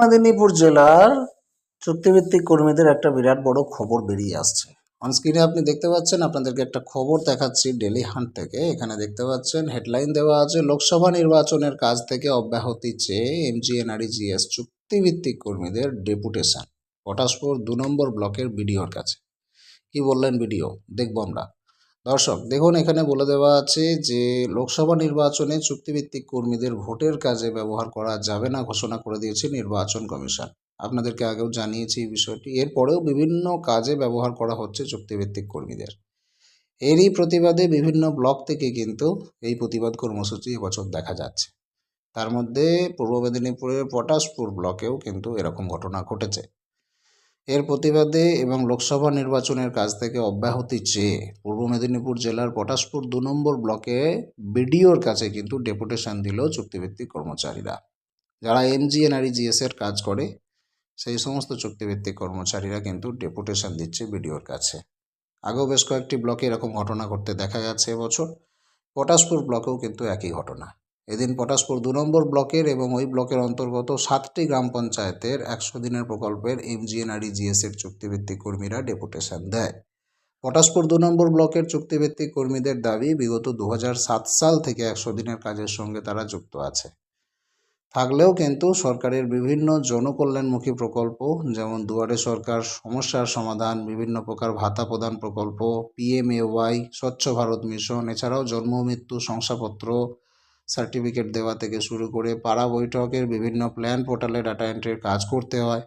মেদিনীপুর জেলার চুক্তিভিত্তিক কর্মীদের একটা বিরাট বড় খবর বেরিয়ে আসছে। অন স্ক্রিনে আপনি দেখতে পাচ্ছেন, আপনাদেরকে একটা খবর দেখাচ্ছি ডেলি হান্ট থেকে। এখানে দেখতে পাচ্ছেন হেডলাইন দেওয়া আছে, লোকসভা নির্বাচনের কাজ থেকে অব্যাহতি চেয়ে এমজিএনআরই জিএস চুক্তিভিত্তিক কর্মীদের ডেপুটেশন। পটাশপুর দু নম্বর ব্লকের বিডিওর কাছে। কি বললেন বিডিও? দেখব আমরা। দর্শক, দেখুন, এখানে বলে দেওয়া আছে যে, লোকসভা নির্বাচনে চুক্তিভিত্তিক কর্মীদের ভোটের কাজে ব্যবহার করা যাবে না ঘোষণা করে দিয়েছে নির্বাচন কমিশন। আপনাদেরকে আগেও জানিয়েছি এই বিষয়টি। এরপরেও বিভিন্ন কাজে ব্যবহার করা হচ্ছে চুক্তিভিত্তিক কর্মীদের। এরই প্রতিবাদে বিভিন্ন ব্লক থেকে কিন্তু এই প্রতিবাদ কর্মসূচি এবছর দেখা যাচ্ছে। তার মধ্যে পূর্ব মেদিনীপুরের পটাশপুর ব্লকেও কিন্তু এরকম ঘটনা ঘটেছে। এর প্রতিবাদে এবং লোকসভা নির্বাচনের কাজ থেকে অব্যাহতি চেয়ে পূর্ব মেদিনীপুর জেলার পটাশপুর দু নম্বর ব্লকে বিডিওর কাছে কিন্তু ডেপুটেশন দিল চুক্তিভিত্তিক কর্মচারীরা। যারা এমজিএনআরই জিএস এর কাজ করে, সেই সমস্ত চুক্তিভিত্তিক কর্মচারীরা কিন্তু ডেপুটেশন দিচ্ছে বিডিওর কাছে। আগেও বেশ কয়েকটি ব্লকে এরকম ঘটনা ঘটতে দেখা গেছে এবছর। পটাশপুর ব্লকেও কিন্তু একই ঘটনা। এদিন পটাশপুর দু নম্বর ব্লকের এবং ওই ব্লকের অন্তর্গত সাতটি গ্রাম পঞ্চায়েতের একশো দিনের প্রকল্পের এমজিএনআরই জিএস এর চুক্তিভিত্তিক কর্মীরা ডেপুটেশন দেয়। পটাশপুর দু নম্বর ব্লকের চুক্তিভিত্তিক কর্মীদের দাবি, বিগত দু হাজার সাত সাল থেকে একশো দিনের কাজের সঙ্গে তারা যুক্ত আছে। থাকলেও কিন্তু সরকারের বিভিন্ন জনকল্যাণমুখী প্রকল্প, যেমন দুয়ারে সরকার, সমস্যার সমাধান, বিভিন্ন প্রকার ভাতা প্রদান প্রকল্প পিএমএওয়াই স্বচ্ছ ভারত মিশন, এছাড়াও জন্ম, মৃত্যু, শংসাপত্র সার্টিফিকেট দেওয়া থেকে শুরু করে পাড়া বৈঠকের বিভিন্ন প্ল্যান পোর্টালে ডাটা এন্ট্রির কাজ করতে হয়।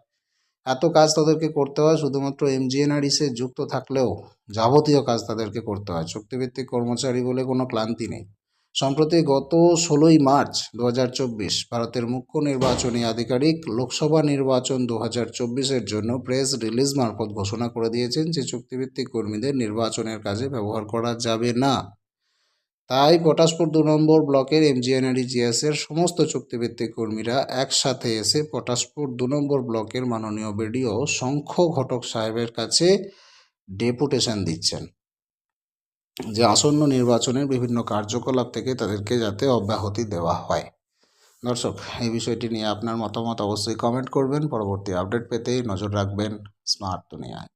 এত কাজ তাদেরকে করতে হয়, শুধুমাত্র এমজিএনআরইসে যুক্ত থাকলেও যাবতীয় কাজ তাদেরকে করতে হয়। চুক্তিভিত্তিক কর্মচারী বলে কোনো ক্লান্তি নেই। সম্প্রতি গত ষোলোই মার্চ দু হাজার চব্বিশ ভারতের মুখ্য নির্বাচনী আধিকারিক লোকসভা নির্বাচন দু হাজার জন্য প্রেস রিলিজ মারফত ঘোষণা করে দিয়েছেন যে চুক্তিভিত্তিক কর্মীদের নির্বাচনের কাজে ব্যবহার করা যাবে না। তাই পটাশপুর দু নম্বর ব্লকের এমজিএনআরই জিএসের সমস্ত চুক্তিভিত্তিক কর্মীরা একসাথে এসে পটাশপুর দু নম্বর ব্লকের মাননীয় বিডিও শঙ্খ ঘটক সাহেবের কাছে ডেপুটেশন দিচ্ছেন যে আসন্ন নির্বাচনের বিভিন্ন কার্যকলাপ থেকে তাদেরকে যাতে অব্যাহতি দেওয়া হয়। দর্শক, এই বিষয়টি নিয়ে আপনার মতামত অবশ্যই কমেন্ট করবেন। পরবর্তী আপডেট পেতে নজর রাখবেন স্মার্ট দুনিয়ায়।